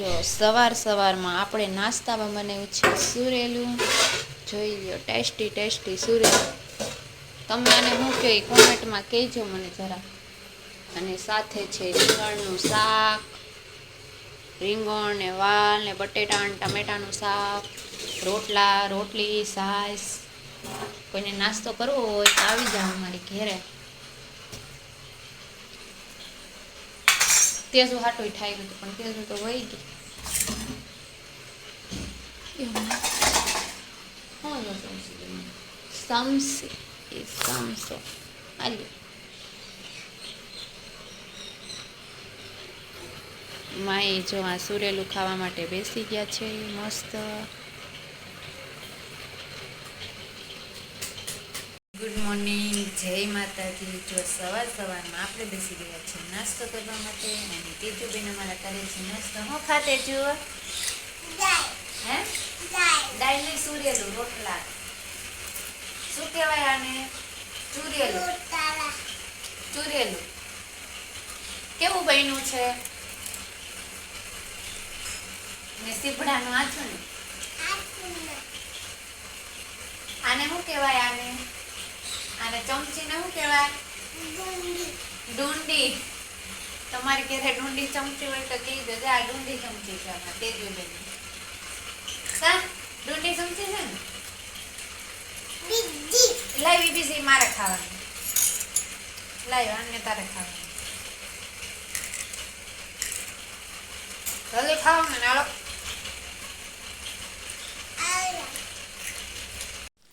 જો સવાર સવારમાં આપણે નાસ્તામાં બનાવ્યું છે સુરેલું, જોઈ લો ટેસ્ટી ટેસ્ટી સુરેલું. તમે આને શું કહો કોમેન્ટમાં કહેજો મને જરા. અને સાથે છે રીંગણનું શાક, રીંગણ ને વાલ ને બટેટા ને ટમેટાનું શાક, રોટલા, રોટલી, સાસ. કોઈને નાસ્તો કરવો હોય તો આવી જાઓ મારી ઘેરે. તેજું હાટું થાય ગયું પણ તેજું તો વહી ગઈ સમસી એ સમસો. હાલ્યો માએ જો આ સુરેલું ખાવા માટે બેસી ગયા છે મસ્ત. ગુડ મોર્નિંગ જય માતાજી. જો સવાર સવારમાં આપણે બેસી ગયા છીએ નાસ્તો કરવા માટે અને તેજુબેન અમારા કરે છે. નાસ્તો હું ખાતે જુઓ હે? ડાયલી સુરેલું રોટલા. શું કહેવાય આને? ચુરેલું. ચૂરેલું. કેવું બન્યું છે? ને સીપડાનું ને. આને શું કહેવાય આને? આને ચમચીને શું કહેવાય? ડુંડી. તમારી ઘરે ડુંડી ચમચી હોય તો કહી દેજો. આ ડુંડી ચમચી છે આમાં. તેજુબેન સા? ડુંડી ચમચી છે ને? લાવી બીજી મારે ખાવાની. લાવી અને તારે ખાવાની. જલ્દી ખાઓ ને નાળો.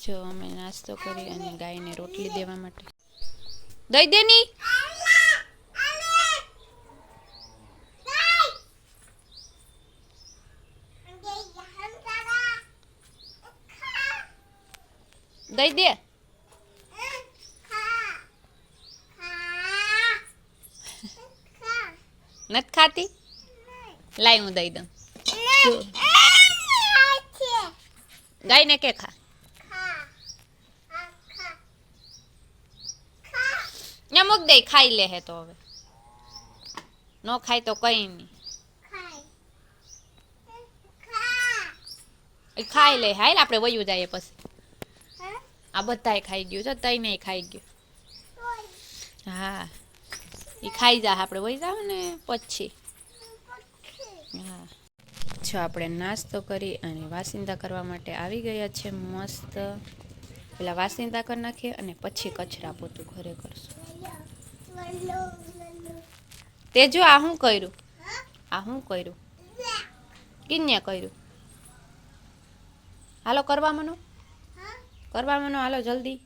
જો અમે નાસ્તો કરી અને ગાયને રોટલી દેવા માટે. દઈ દેની દઈ દે. નથી ખાતી? લાઈ હું દઈ દઉં. ગાયને કે ખા? ને મૂક દે ખાઈ લે હે તો હવે. ન ખાય તો કઈ નહીં. ખાઈ લે, હાલ આપણે વયું જઈએ પછી. આ બધાય ખાઈ ગયું છે નહીં ખાઈ ગયું. હા એ ખાઈ જા, આપણે વહી જાવ ને પછી. હા. જો આપણે નાસ્તો કરી અને વાસિંદા કરવા માટે આવી ગયા છે, મસ્ત. પેલા વાસિંદા કરી નાખીએ અને પછી કચરા પોતું ઘરે કરશું. તે જો આ શું કર્યું આ શું કર્યું કિન્યા કર્યું હાલો કરવા મનો કરવા મનો હાલો જલ્દી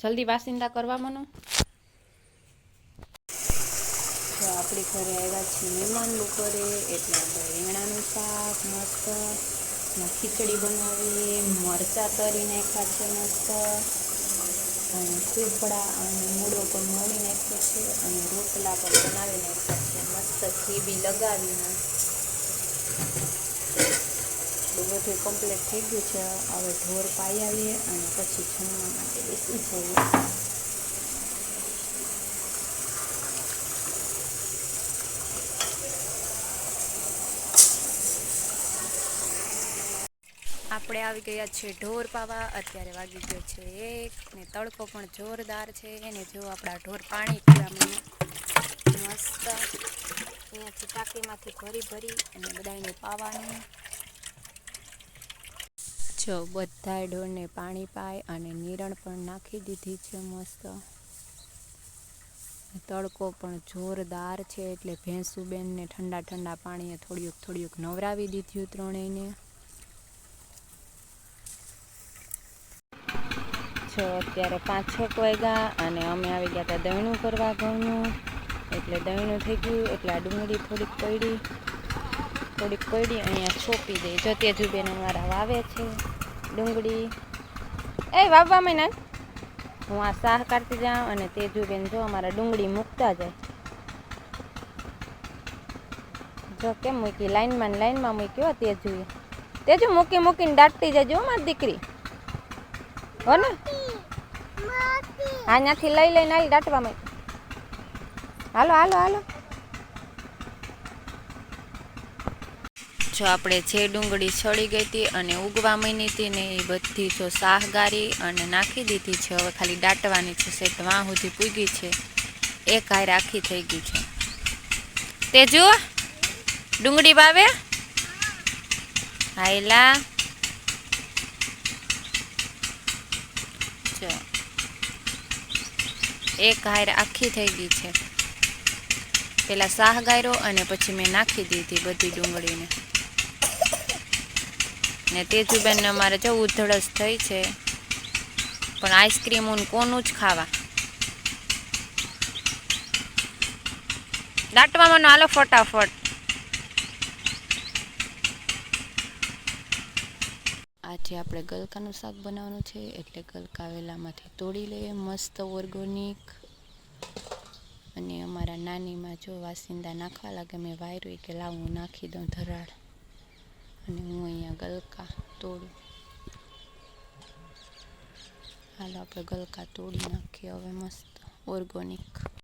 જલ્દી વાસિંદા કરવા મનો તો આપણી ઘરે આવ્યા છીએ મહેમાન બપોરે એટલે આપણે રીંગણાનું શાક મસ્ત ને ખીચડી બનાવી મરચાં તરી નાખ્યા છે મસ્ત અને સીફડા અને મૂળો પણ મોડી નાખ્યો છે અને રોટલા પણ બનાવી નાખ્યા છે. મસ્ત ઘી બી લગાવીને. બધું કમ્પ્લીટ થઈ ગયું છે. હવે ઢોર પાઈ આવીએ અને પછી જમવા માટે બેસી જઈએ. આપણે આવી ગયા છે ઢોર પાવા. અત્યારે વાગી ગયો છે એક ને તડકો પણ જોરદાર છે. એને જો આપણા ઢોર પાણી પીવા મને મસ્ત. અહીંયાથી ટાંકીમાંથી ભરી ભરી અને બધાને પાવાનું. જો બધા ઢોરને પાણી પાય અને નિરણ પણ નાખી દીધી છે મસ્ત. તડકો પણ જોરદાર છે એટલે ભેંસુબેનને ઠંડા ઠંડા પાણીએ થોડીક થોડીક નવરાવી દીધું ત્રણેયને. છો અત્યારે પાંચ છ વાગ્યા અને અમે આવી ગયા હતા દહીણું કરવા ઘઉંનું. એટલે દહીણું થઈ ગયું, એટલે આ ડુંગળી થોડીક પડી. થોડીક પડી, અહીંયા છોપી દઈ જો તેજુબેન અમારા વાવે છે ડુંગળી. એ વાવવા મહિના હું આ શાહ કાઢતી જાઉં અને તેજુબેન જો અમારા ડુંગળી મૂકતા જાય. જો કેમ મૂકી? લાઈનમાં લાઈનમાં મૂક્યો તેજુએ. તેજુ મૂકી મૂકીને દાટતી જાય જો મારી દીકરી. હો હા ત્યાંથી લઈ લઈને આવી દાટવા માં હાલો હાલો હાલો. જો આપણે જે ડુંગળી છળી ગઈ હતી અને ઉગવા માંડી હતી ને એ બધી જો શાહગારી અને નાખી દીધી છે, હવે ખાલી દાટવાની છે, સેટ વાં સુધી પૂગી છે. એ કાંઈ રાખી થઈ ગઈ છે. તે જુઓ ડુંગળી વાવે? હાયલા જો એક હાર આખી થઈ ગઈ છે. પેલા શાહ ગાયરો અને પછી મેં નાખી દીધી બધી ડુંગળીને. ને તેજુબેનને અમારે જો ઉધળસ થઈ છે. પણ આઈસ્ક્રીમ ઉન કોનું જ ખાવા. દાટવામાં હાલો ફટાફટ. આજે આપણે ગલકાનું શાક બનાવવાનું છે, એટલે ગલકા વેલામાંથી તોડી લઈએ મસ્ત ઓર્ગોનિક. અને અમારા નાનીમાં જો વાસિંદા નાખવા લાગે, મેં વાયરું કે લાવ હું નાખી દઉં ધરાળ. અને હું અહીંયા ગલકા તોડું. હાલો, આપણે ગલકા તોડી નાખીએ હવે મસ્ત ઓર્ગોનિક.